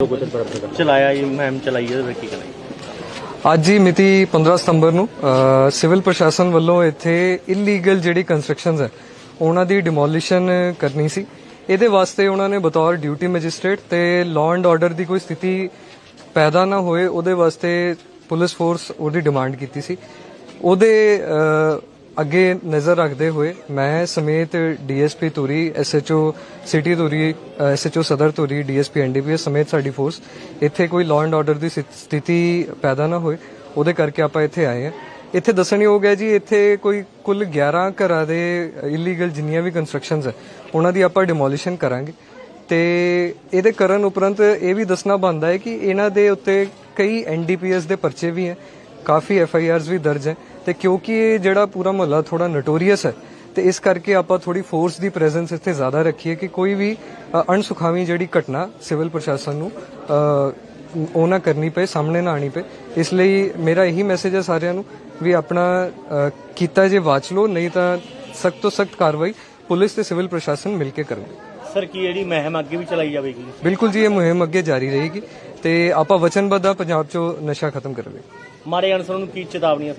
ਚਲਾਇਆ ਜੀ ਮੁਹਿੰਮ ਚਲਾਈ ਇਹਦੇ ਵਿੱਚ ਕੀ ਕਰਾਂਗੇ ਅੱਜ ਹੀ ਮਿਤੀ 15 ਸਤੰਬਰ ਨੂੰ ਸਿਵਲ ਪ੍ਰਸ਼ਾਸਨ ਵੱਲੋਂ ਇੱਥੇ ਇਲੀਗਲ ਜਿਹੜੀ ਕੰਸਟਰਕਸ਼ਨਸ ਹੈ, ਉਹਨਾਂ ਦੀ ਡਿਮੋਲਿਸ਼ਨ ਕਰਨੀ ਸੀ। ਇਹਦੇ ਵਾਸਤੇ ਉਹਨਾਂ ਨੇ ਬਤੌਰ ਡਿਊਟੀ ਮੈਜਿਸਟ੍ਰੇਟ ਤੇ ਲਾਅ ਐਂਡ ਆਰਡਰ ਦੀ ਕੋਈ ਸਥਿਤੀ ਪੈਦਾ ਨਾ ਹੋਏ, ਉਹਦੇ ਵਾਸਤੇ ਪੁਲਿਸ ਫੋਰਸ ਉਹਦੀ ਡਿਮਾਂਡ ਕੀਤੀ ਸੀ। ਉਹਦੇ ਅੱਗੇ ਨਜ਼ਰ ਰੱਖਦੇ ਹੋਏ ਮੈਂ ਸਮੇਤ DSP Dhuri, SHO city Dhuri SHO ਸਦਰ ਧੂਰੀ, ਡੀਐਸਪੀ ਐਨਡੀਪੀਐਸ ਸਮੇਤ ਸਾਡੀ ਫੋਰਸ ਇੱਥੇ ਕੋਈ ਲਾਅ ਐਂਡ ਆਰਡਰ ਦੀ ਸਥਿ- ਸਥਿਤੀ ਪੈਦਾ ਨਾ ਹੋਏ, ਉਹਦੇ ਕਰਕੇ ਆਪਾਂ ਇੱਥੇ ਆਏ ਹਾਂ। ਇੱਥੇ ਦੱਸਣਯੋਗ ਹੈ ਜੀ, ਇੱਥੇ ਕੋਈ ਕੁੱਲ 11 ਘਰਾਂ ਦੇ ਇਲੀਗਲ ਜਿੰਨੀਆਂ ਵੀ ਕੰਸਟਰਕਸ਼ਨਸ ਹੈ, ਉਹਨਾਂ ਦੀ ਆਪਾਂ ਡਿਮੋਲੀਸ਼ਨ ਕਰਾਂਗੇ। ਤੇ ਇਹਦੇ ਕਰਨ ਉਪਰੰਤ ਇਹ ਵੀ ਦੱਸਣਾ ਬਣਦਾ ਹੈ ਕਿ ਇਹਨਾਂ ਦੇ ਉੱਤੇ ਕਈ ਐਨਡੀਪੀਐਸ ਦੇ ਪਰਚੇ ਵੀ ਹੈ, ਕਾਫੀ ਐਫ ਆਈ ਆਰਸ ਵੀ ਦਰਜ ਹੈ। ਤੇ ਕਿਉਂਕਿ ਇਹ ਜਿਹੜਾ ਪੂਰਾ ਮੁਹੱਲਾ ਥੋੜਾ ਨੋਟੋਰੀਅਸ ਹੈ ਤੇ ਇਸ ਕਰਕੇ ਆਪਾਂ ਥੋੜੀ ਫੋਰਸ ਦੀ ਪ੍ਰੈਜ਼ੈਂਸ ਇੱਥੇ ਜ਼ਿਆਦਾ ਰੱਖੀਏ ਕਿ ਕੋਈ ਵੀ ਅਣਸੁਖਾਵੀ ਜਿਹੜੀ ਘਟਨਾ ਸਿਵਲ ਪ੍ਰਸ਼ਾਸਨ ਨੂੰ ਉਹ ਨਾ ਕਰਨੀ ਪਏ ਸਾਹਮਣੇ ਨਾ ਆਣੀ ਪਏ। ਇਸ ਲਈ ਮੇਰਾ ਇਹੀ ਮੈਸੇਜ ਹੈ ਸਾਰਿਆਂ ਨੂੰ ਵੀ ਆਪਣਾ ਕੀਤਾ ਜੇ ਵਾਚ ਲਓ ਨਹੀਂ ਤਾਂ ਸਖਤ ਤੋਂ ਸਖਤ ਕਾਰਵਾਈ ਪੁਲਿਸ ਤੇ ਸਿਵਲ ਪ੍ਰਸ਼ਾਸਨ ਮਿਲ ਕੇ ਕਰਨਗੇ। ਸਰ ਕੀ ਜਿਹੜੀ ਮੁਹਿੰਮ ਅੱਗੇ ਵੀ ਚਲਾਈ ਜਾਵੇਗੀ? ਬਿਲਕੁਲ ਜੀ ਇਹ ਮੁਹਿੰਮ ਅੱਗੇ ਜਾਰੀ ਰਹੇਗੀ ਤੇ ਆਪਾਂ ਵਚਨਬੱਧ ਹਾਂ ਪੰਜਾਬ 'ਚੋਂ ਨਸ਼ਾ ਖਤਮ ਲਈ ਮਾੜੇ ਅਨਸਰਾਂ ਨੂੰ ਕੀ ਚੇਤਾਵਨੀਆਂ